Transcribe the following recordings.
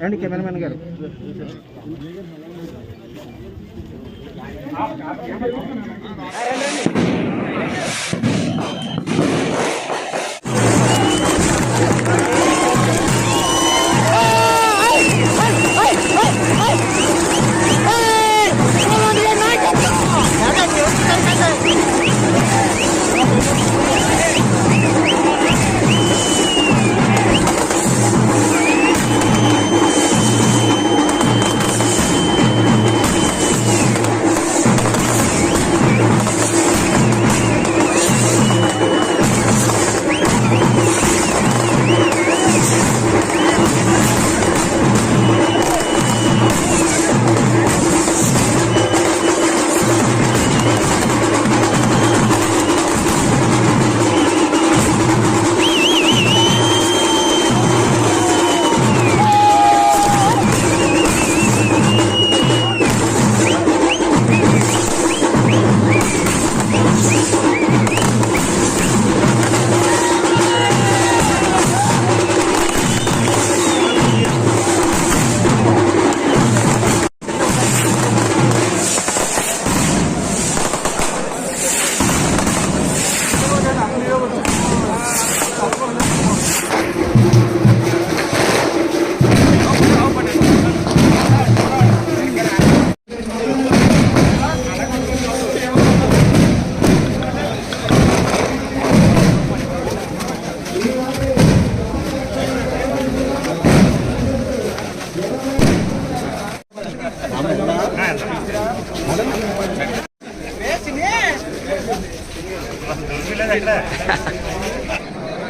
రండి కెమెరామెన్ గారు. రండి.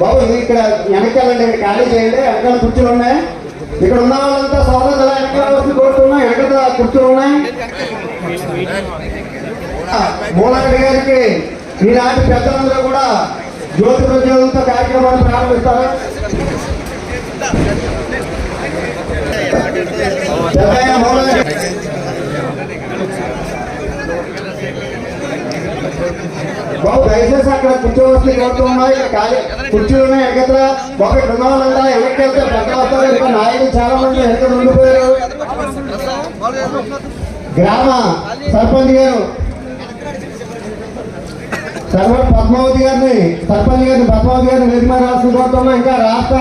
బాబు ఇక్కడ వెనకాలండి ఇక్కడ ఖాళీ చేయండి వెనకాల కుర్చీలు ఉన్నాయి. ఇక్కడ ఉన్న వాళ్ళంతా సోదరులు వెనకాల వచ్చి కోరుతున్నాం వెనకాల కుర్చీలు ఉన్నాయి. మూలారెడ్డి గారికి ఈనాటి పెద్దలందరూ కూడా జ్యోతి ప్రజ్వలంతో కార్యక్రమాన్ని ప్రారంభిస్తారు పెద్దయ్య మూలారెడ్డి బాబు దయచేసి అక్కడ కూర్చోవలసి కోరుతున్నాయి ఇక్కడ ఖాళీ కుర్చీలు ఉన్నాయి? ఎక్కడ బాబు ఇక్కడ ఉన్న వాళ్ళంతా వెనక్కి వెళ్తే పక్కన వస్తారు? ఇక్కడ నాయకులు చాలా మంది ఎక్కడ ఉండిపోయారు గ్రామ సర్పంచ్ గారు సర్వ పద్మావతి గారిని సర్పంచ్ గారిని పద్మావతి గారిని నిర్మాణ రాసిన కోరుతున్నాం. ఇంకా రాష్ట్ర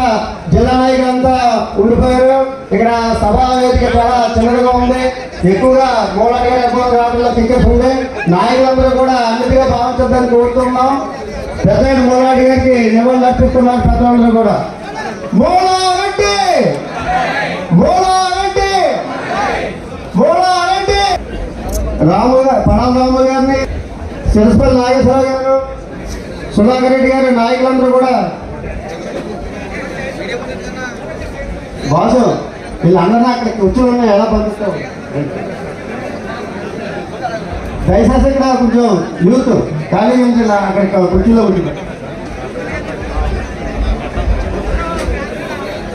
జిల్లా నాయకులంతా ఉండిపోయారు. ఇక్కడ సభా వేదిక చాలా చిన్నగా ఉంది. ఎక్కువగా మూలగా గ్రామంలో రావడంలో టికెట్ ఉంది. నాయకులందరూ కూడా అన్నిటిగా భావించద్దని కోరుతున్నాం. పెద్ద మూలాడి గారికి నివాళులు అర్పిస్తున్నాం పెద్దలందరూ కూడా. మూలారెడ్డి మూలారెడ్డి మూలారెడ్డి రాము గారు పడాల రాము గారిని సిరస్పల్లి నాగేశ్వరరావు గారు సుధాకర్ రెడ్డి గారు నాయకులందరూ కూడా బాసు వీళ్ళందరూ అక్కడ ఉన్నాయి ఎలా పంపిస్తావు దయచేసి ఇక్కడ కొంచెం యూత్ ఖాళీ నుంచి నా అక్కడ కుర్చీలో ఉంటుంది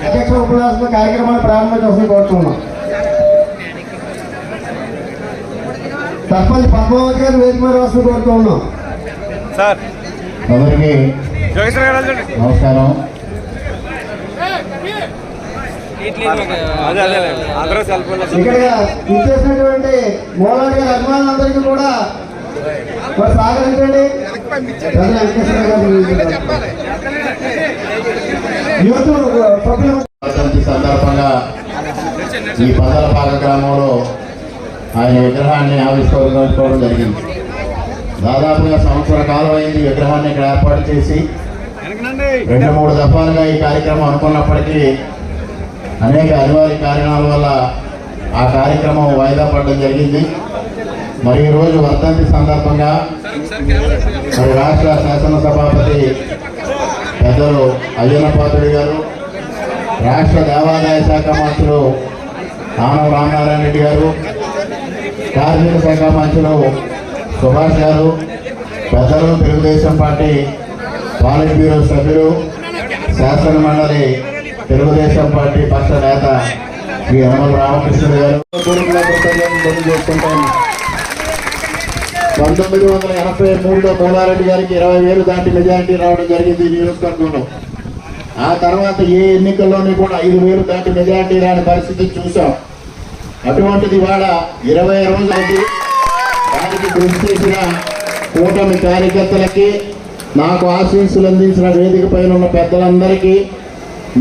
అధ్యక్ష ఉపన్యాసంలో కార్యక్రమాన్ని ప్రారంభించాల్సి కోరుతున్నాం సర్పంచ్ పద్మావతి గారు వేదిక మీద రాసిన కోరుతూ ఉన్నాం సార్ అందరికీ నమస్కారం అదే అదే అందరూ సెల్ ఫోన్ ఇక్కడ ఇచ్చేసినటువంటి మూలాడి గారి అభిమానులందరికీ కూడా యూత్ సందర్భంగా ఈ పదలపాక గ్రామంలో ఆయన విగ్రహాన్ని ఆవిష్కరించుకోవడం జరిగింది. దాదాపుగా సంవత్సర కాలం అయింది విగ్రహాన్ని ఇక్కడ ఏర్పాటు చేసి. రెండు మూడు దఫాలుగా ఈ కార్యక్రమం అనుకున్నప్పటికీ అనేక అనివార్య కారణాల వల్ల ఆ కార్యక్రమం వాయిదా పడడం జరిగింది. మరి ఈరోజు వర్ధంతి సందర్భంగా మరి రాష్ట్ర శాసనసభాపతి పెద్దలు అయ్యన్నపాత్రుడి గారు రాష్ట్ర దేవాదాయ శాఖ మంత్రులు ఆనవ రామనారాయణ రెడ్డి గారు కార్మిక శాఖ మంత్రులు సుభాష్ గారు పెద్దలు తెలుగుదేశం పార్టీ పాలిట్ బ్యూరో సభ్యులు శాసన మండలి తెలుగుదేశం పార్టీ పక్ష నేత శ్రీ యనమల రామకృష్ణ గారు. పూర్వకుల పంతొమ్మిది వందల ఎనభై మూడులో మూలారెడ్డి గారికి ఇరవై వేలు దాటి మెజారిటీ రావడం జరిగింది నియోజకవర్గంలో. ఆ తర్వాత ఏ ఎన్నికల్లోని కూడా ఐదు వేలు దాటి మెజారిటీ రాని పరిస్థితి చూసాం అటువంటిది ఇవాళ ఇరవై రోజులకి దానికి కృషి చేసిన కూటమి కార్యకర్తలకి నాకు ఆశీస్సులు అందించిన వేదిక పైన ఉన్న పెద్దలందరికీ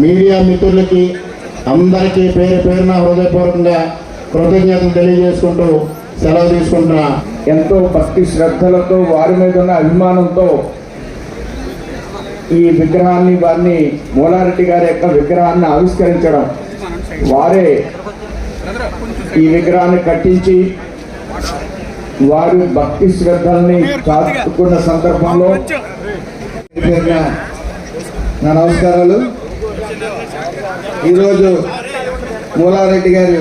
మీడియా మిత్రులకి అందరికీ పేరు పేరున హృదయపూర్వకంగా కృతజ్ఞతలు తెలియజేసుకుంటూ సెలవు తీసుకుంటున్నా. ఎంతో భక్తి శ్రద్ధలతో వారి మీద ఉన్న అభిమానంతో ఈ విగ్రహాన్ని వారిని మూలారెడ్డి గారి యొక్క విగ్రహాన్ని ఆవిష్కరించడం. వారే ఈ విగ్రహాన్ని కట్టించి వారి భక్తి శ్రద్ధల్ని చాటుకున్న సందర్భంలో నా నమస్కారాలు. ఈరోజు మూలారెడ్డి గారి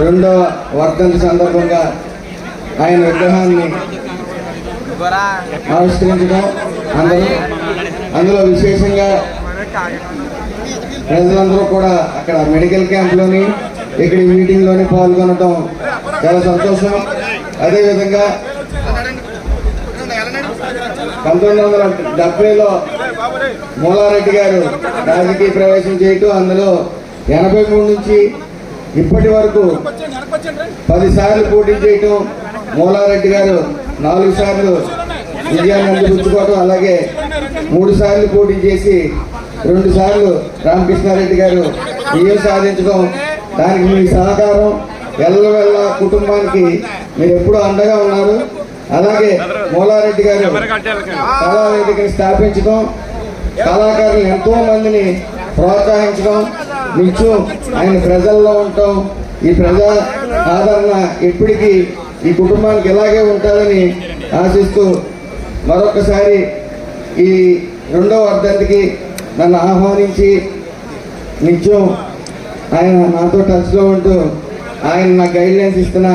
రెండవ వర్ధంతి సందర్భంగా ఆయన విగ్రహాన్ని ఆవిష్కరించడం అందరూ అందులో విశేషంగా ప్రజలందరూ కూడా అక్కడ మెడికల్ క్యాంప్లోని ఇక్కడ మీటింగ్లోని పాల్గొనడం చాలా సంతోషం. అదేవిధంగా పంతొమ్మిది వందల డెబ్బైలో మూలారెడ్డి గారు రాజకీయ ప్రవేశం చేయటం అందులో ఎనభై మూడు నుంచి ఇప్పటి వరకు పదిసార్లు పోటీ చేయటం మూలారెడ్డి గారు నాలుగు సార్లు విజయాన్ని అందిపుచ్చుకోవడం అలాగే మూడు సార్లు పోటీ చేసి రెండు సార్లు రామకృష్ణారెడ్డి గారు విజయం సాధించడం దానికి మీ సహకారం ఎల్లవెల్ల కుటుంబానికి మీరు ఎప్పుడూ అండగా ఉన్నారు. అలాగే మూలారెడ్డి గారు కళా వేదికని స్థాపించడం కళాకారులు ఎంతో మందిని ప్రోత్సహించడం నిత్యం ఆయన ప్రజల్లో ఉండటం ఈ ప్రజా ఆదరణ ఎప్పటికీ ఈ కుటుంబానికి ఇలాగే ఉంటుందని ఆశిస్తూ మరొకసారి ఈ రెండవ వర్ధంతికి నన్ను ఆహ్వానించి నిత్యం ఆయన నాతో టచ్లో ఉంటూ ఆయన నాకు గైడ్లైన్స్ ఇస్తున్న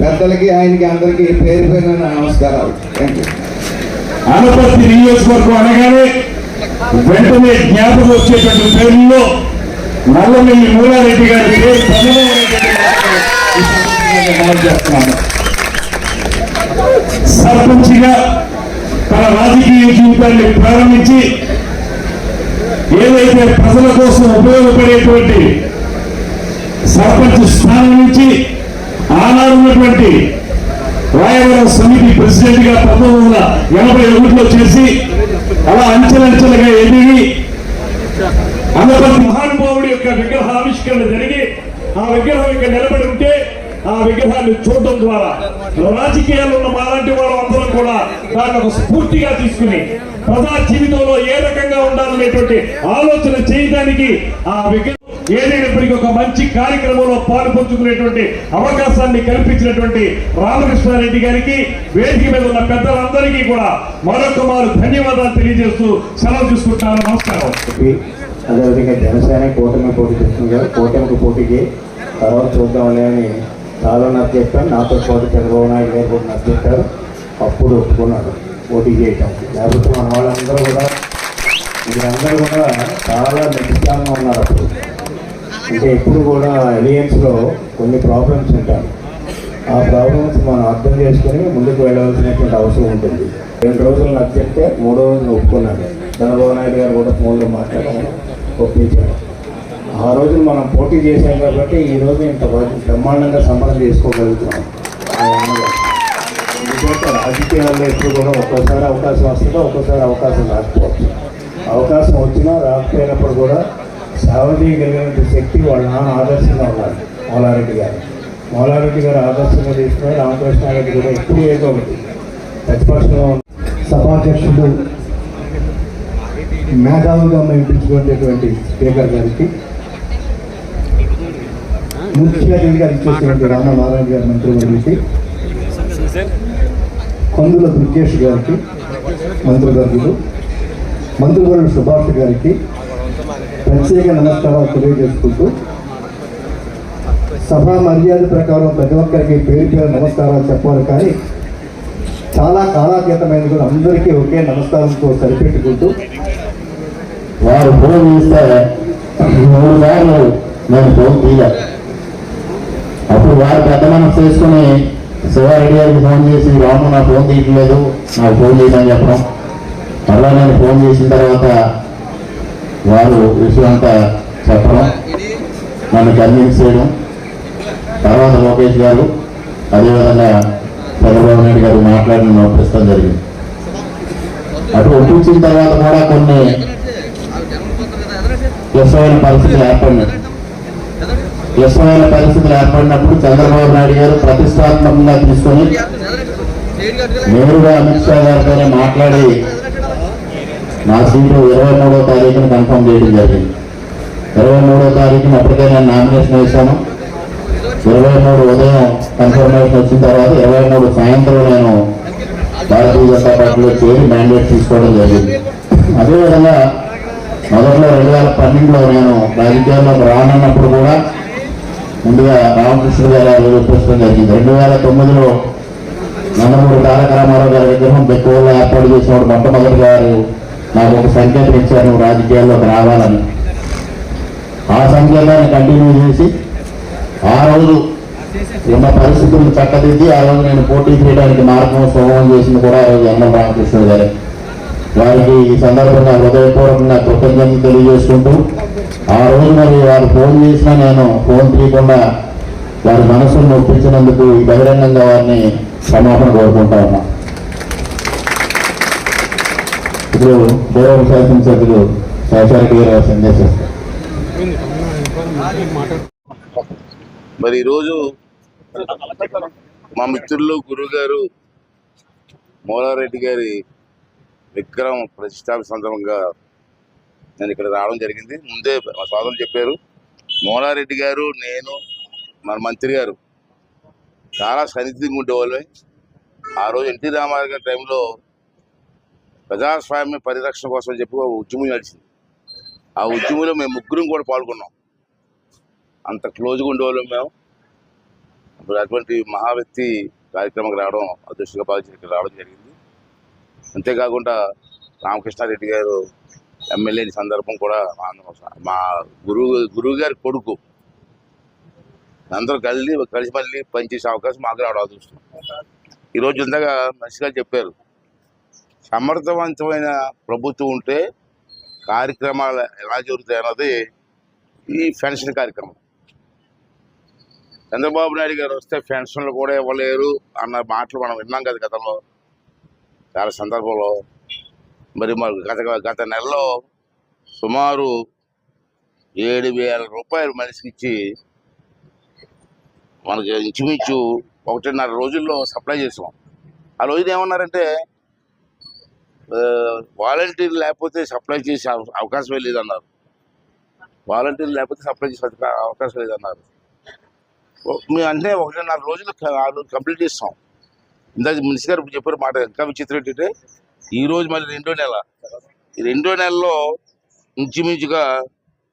పెద్దలకి ఆయనకి అందరికీ పేరు పేరు నమస్కారాలు. థ్యాంక్ యూ అనపర్తి నియోజకవర్గం అనగానే వెంటనే జ్ఞాపకం వచ్చేటువంటి పేర్లలో నల్లమిల్లి మూలారెడ్డి గారి పేరు సర్పంచిగా తన రాజకీయ జీవితాన్ని ప్రారంభించి ఏదైతే ప్రజల కోసం ఉపయోగపడేటువంటి సర్పంచ్ స్థానం నుంచి ఆనాడు ఉన్నటువంటి రాయవరం సమితి ప్రెసిడెంట్గా పంతొమ్మిది వందల ఎనభై ఒకటిలో చేసి అలా అంచెలంచెలుగా ఎదిగి అనపతి మహానుభావుడి యొక్క విగ్రహ ఆవిష్కరణ జరిగి ఆ విగ్రహం ఇక్కడ నిలబడి ఉంటే ఆ విగ్రహాన్ని చూడటం ద్వారా రాజకీయాల్లో ఉన్న మాలాంటి వారు అందరం కూడా దాన్ని ఒక స్ఫూర్తిగా తీసుకుని ప్రజా జీవితంలో ఏ రకంగా ఉండాలనేటువంటి ఆలోచన చేయడానికి ఆ విగ్రహం ఏదైనప్పటికీ ఒక మంచి కార్యక్రమంలో పాలు పంచుకునేటువంటి అవకాశాన్ని కల్పించినటువంటి రామకృష్ణారెడ్డి గారికి వేదిక మీద ఉన్న పెద్దలందరికీ కూడా మరొక మారు ధన్యవాదాలు తెలియజేస్తూ సెలవు తీసుకుంటాను నమస్కారం. అదేవిధంగా జనసేన కూటమి పోటీ చేస్తుంది కదా కూటమికి పోటీకి తర్వాత చూద్దాంలే అని చాలా నాకు చెప్పాను నాతో పాటు చంద్రబాబు నాయుడు గారు కూడా నాకు చెప్పారు. అప్పుడు ఒప్పుకున్నాడు పోటీ చేయటం. లేకపోతే మన వాళ్ళందరూ కూడా మీరందరూ కూడా చాలా నిశ్చితంగా ఉన్నారు అప్పుడు. అంటే ఎప్పుడు కూడా ఎలియన్స్లో కొన్ని ప్రాబ్లమ్స్ ఉంటాయి. ఆ ప్రాబ్లమ్స్ మనం అర్థం చేసుకుని ముందుకు వెళ్ళవలసినటువంటి అవసరం ఉంటుంది. రెండు రోజులు నాకు చెప్తే మూడో రోజులు ఒప్పుకున్నాను చంద్రబాబు నాయుడు గారు కూడా ఫోన్లో మాట్లాడారు. ఒప్పించాను ఆ రోజులు మనం పోటీ చేశాం కాబట్టి ఈ రోజు ఇంత బ్రహ్మాండంగా సంబరం చేసుకోగలుగుతున్నాం. ఎందుకంటే రాజకీయాల్లో ఎప్పుడు కూడా ఒక్కోసారి అవకాశం వస్తుందో ఒక్కోసారి అవకాశం రాకపోవచ్చు. అవకాశం వచ్చినా రాకపోయినప్పుడు కూడా సేవ చేయగలిగిన శక్తి వాళ్ళ నాన్న ఆదర్శంగా ఉన్నారు మౌలారెడ్డి గారు. మౌలారెడ్డి గారు ఆదర్శంగా తీసుకుని రామకృష్ణారెడ్డి కూడా ఎప్పుడు ఏదో ఒకటి. ప్రతిపక్షంలో ఉన్న సభాధ్యక్షుడు మేధావుగా మెప్పించుకునేటువంటి స్పీకర్ గారికి ముఖ్య అతిథిగా ఇచ్చేసినటువంటి రామ నారాయణ గారి మంత్రివర్యులకి కొందుల దుర్గేష్ గారికి మంత్రివర్గులు మంత్రివర్యులు సుభాష్ గారికి ప్రత్యేక నమస్కారాలు తెలియజేసుకుంటూ సభా మర్యాద ప్రకారం ప్రతి ఒక్కరికి పేరు పేరు నమస్కారాలు చెప్పాలి కానీ చాలా కాలాతీతమైన కూడా అందరికీ ఒకే నమస్కారంతో సరిపెట్టుకుంటూ వారు ఫోన్ చేస్తే మూడు సార్లు నేను ఫోన్ తీయలే. అప్పుడు వారు పెద్ద మనసు చేసుకుని శివారెడ్డి గారికి ఫోన్ చేసి రాము నా ఫోన్ తీయట్లేదు నాకు ఫోన్ చేయమని చెప్పడం. మళ్ళీ నేను ఫోన్ చేసిన తర్వాత వారు విషయం అంతా చెప్పడం నన్ను కన్విన్స్ చేయడం. తర్వాత లోకేష్ గారు అదేవిధంగా చంద్రబాబు నాయుడు గారు మాట్లాడి నన్ను ఒప్పిస్తాం జరిగింది. అటు ఒప్పించిన తర్వాత కూడా కొన్ని క్లిష్టమైన పరిస్థితులు ఏర్పడినాయి. క్లిష్టమైన పరిస్థితులు ఏర్పడినప్పుడు చంద్రబాబు నాయుడు గారు ప్రతిష్టాత్మకంగా తీసుకొని నేరుగా అమిత్ షా గారితోనే మాట్లాడి నా సీటు ఇరవై మూడో తారీఖున కన్ఫర్మ్ చేయడం జరిగింది. ఇరవై మూడో తారీఖున అప్పటికే నేను నామినేషన్ వేశాను. ఇరవై మూడు ఉదయం కన్ఫర్మేషన్ వచ్చిన తర్వాత ఇరవై మూడు సాయంత్రం నేను భారతీయ జనతా పార్టీలో చేరి మ్యాండేట్ తీసుకోవడం జరిగింది. అదేవిధంగా మొదట్లో రెండు వేల పన్నెండులో నేను రాజకీయాల్లోకి రానున్నప్పుడు కూడా ముందుగా రామకృష్ణ గారు చూపించడం జరిగింది. రెండు వేల తొమ్మిదిలో నందమూరి తారక రామారావు గారి విగ్రహం బెక్కువలో ఏర్పాటు చేసినప్పుడు మొట్టమొదటి గారు నాకు ఒక సంకేతం ఇచ్చారు నువ్వు రాజకీయాల్లోకి రావాలని. ఆ సంకేతాన్ని కంటిన్యూ చేసి ఆ రోజు ఉన్న పరిస్థితులను చక్కదిద్ది ఆ రోజు నేను పోటీ చేయడానికి మార్గం సుగమం చేసింది కూడా ఆ రోజు ఎన్ఎం రామకృష్ణ గారు. వారికి ఈ సందర్భంగా హృదయపూర్వకంగా కృతజ్ఞతలు తెలియజేసుకుంటూ ఆ రోజు మరి వారు ఫోన్ చేసినా నేను ఫోన్ తీయకుండా వారి మనసును ఒప్పించినందుకు ఈ బహిరంగంగా వారిని క్షమాపణ కోరుకుంటా ఉన్నాను ఇప్పుడు గౌరవ శాసనసభ్యులు శేషారెడ్డి గారు మరి ఈరోజు మా మిత్రులు గురుగారు మోలారెడ్డి గారి విక్రమ్ ప్రతిష్టాపన సందర్భంగా నేను ఇక్కడ రావడం జరిగింది. ముందే మా సోదరులు చెప్పారు మోలారెడ్డి గారు నేను మన మంత్రి గారు చాలా సన్నిధిగా ఉండేవాళ్ళం ఆ రోజు ఎన్టీ రామారావు గారి టైంలో ప్రజాస్వామ్య పరిరక్షణ కోసం చెప్పి ఒక ఉద్యమం నడిచింది. ఆ ఉద్యమంలో మేము ముగ్గురం కూడా పాల్గొన్నాం. అంత క్లోజ్గా ఉండేవాళ్ళం మేము. ఇప్పుడు అటువంటి మహా వ్యక్తి కార్యక్రమంకి రావడం అదృష్టంగా భావించి రావడం జరిగింది. అంతేకాకుండా రామకృష్ణారెడ్డి గారు ఎమ్మెల్యే సందర్భం కూడా మా- మా గురువు గురువు గారి కొడుకు. అందరూ కలిసి కలిసి మళ్ళీ పనిచేసే అవకాశం మాకు రావడం అదృష్టం. ఈరోజు ఇందాక మంచిగా చెప్పారు సమర్థవంతమైన ప్రభుత్వం ఉంటే కార్యక్రమాలు ఎలా జరుగుతాయి అన్నది ఈ పెన్షన్ కార్యక్రమం. చంద్రబాబు నాయుడు గారు వస్తే పెన్షన్లు కూడా ఇవ్వలేరు అన్న మాటలు మనం విన్నాం కదా గతంలో. చాలా సందర్భంలో మరి మరి గత గత నెలలో సుమారు ఏడు వేల రూపాయలు మనిషికి ఇచ్చి మనకి ఇంచుమించు ఒకటిన్నర రోజుల్లో సప్లై చేసాం ఆ రోజున ఏమన్నారంటే వాలంటీర్ లేకపోతే సప్లై చేసే అవ- అవకాశమే లేదన్నారు. వాలంటీర్ లేకపోతే సప్లై చేసే అవకాశం లేదన్నారు. ఓ- మేము అంటే ఒకటిన్నర రోజులు కంప్లీట్ చేస్తాం. ఇందాక మినిస్ గారు చెప్పారు మాట ఇంకా విచిత్రం ఏంటంటే ఈరోజు మళ్ళీ రెండో నెల. ఈ రెండో నెలలో ఇంచుమించుగా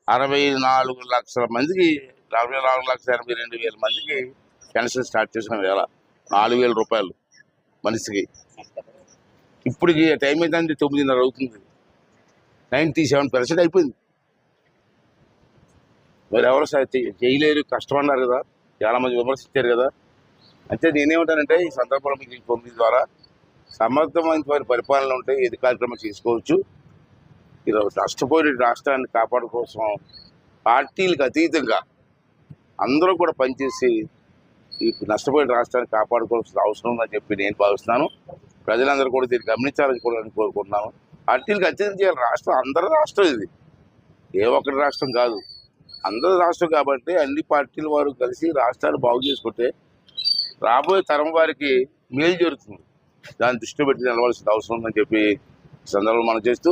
అరవై నాలుగు లక్షల మందికి అరవై నాలుగు లక్షల ఎనభై రెండు వేల మందికి పెన్షన్ స్టార్ట్ చేసిన వేళ నాలుగు వేల రూపాయలు మనిషికి. ఇప్పటికి టైం అయితే తొమ్మిదిన్నర అవుతుంది. నైంటీ సెవెన్ పర్సెంట్ అయిపోయింది. మరి ఎవరు చేయలేరు కష్టం అన్నారు కదా చాలామంది విమర్శించారు కదా. అంటే నేనేమంటానంటే ఈ సందర్భంలో మీకు పంపిణీ ద్వారా సమర్థమైన పరిపాలన ఉంటే ఏది కార్యక్రమం చేసుకోవచ్చు. ఈరోజు నష్టపోయిన రాష్ట్రాన్ని కాపాడుకోసం పార్టీలకు అతీతంగా అందరూ కూడా పనిచేసి ఈ నష్టపోయిన రాష్ట్రాన్ని కాపాడుకోవాల్సిన అవసరం ఉందని చెప్పి నేను భావిస్తున్నాను. ప్రజలందరూ కూడా దీన్ని గమనించాలని కూడా నేను కోరుకుంటున్నాను పార్టీలకు అత్యంత చేయాలి రాష్ట్రం అందరి రాష్ట్రం ఇది. ఏ ఒక్కటి రాష్ట్రం కాదు. అందరి రాష్ట్రం కాబట్టి అన్ని పార్టీల వారు కలిసి రాష్ట్రాలు బాగు చేసుకుంటే రాబోయే తరం వారికి మేలు జరుగుతుంది. దాన్ని దృష్టిలో పెట్టి నిలవాల్సిన అవసరం ఉందని చెప్పి సందర్భం సందర్భంలో మనం చేస్తూ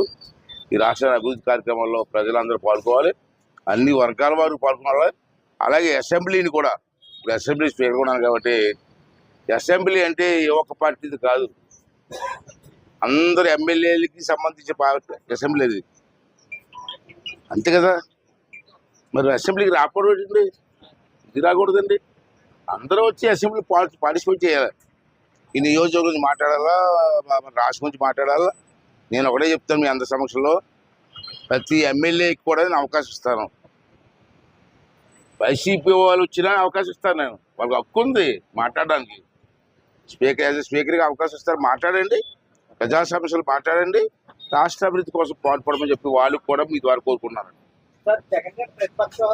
ఈ రాష్ట్ర అభివృద్ధి కార్యక్రమంలో ప్రజలందరూ పాల్గొవాలి. అన్ని వర్గాల వారు పాల్గొనాలి. అలాగే అసెంబ్లీని కూడా. ఇప్పుడు అసెంబ్లీ స్పీకర్ కాబట్టి అసెంబ్లీ అంటే ఏ ఒక్క పార్టీది కాదు. అందరు ఎమ్మెల్యేలకి సంబంధించిన పా- అసెంబ్లీ అది. అంతే కదా? మరి అసెంబ్లీకి రాకూడదు ఇది రాకూడదండి. అందరూ వచ్చి అసెంబ్లీ పార్టి పార్టిసిపేట్ చేయాలి. ఈ నియోజకవర్గం గురించి మాట్లాడాలా? రాష్ట్రం గురించి మాట్లాడాలా? నేను ఒకటే చెప్తాను మీ అందరి సమక్షంలో. ప్రతి ఎమ్మెల్యేకి కూడా నేను అవకాశం ఇస్తాను. వైసీపీ వాళ్ళు వచ్చినా అవకాశం ఇస్తాను నేను. వాళ్ళకి హక్కు ఉంది మాట్లాడడానికి. స్పీకర్ యాజ్ స్పీకర్కి అవకాశం ఇస్తారు. మాట్లాడండి. ప్రజా సమస్యలు మాట్లాడండి. రాష్ట్ర అభివృద్ధి కోసం పాటుపడమని చెప్పి వాళ్ళు కూడా మీ ద్వారా కోరుకున్నారు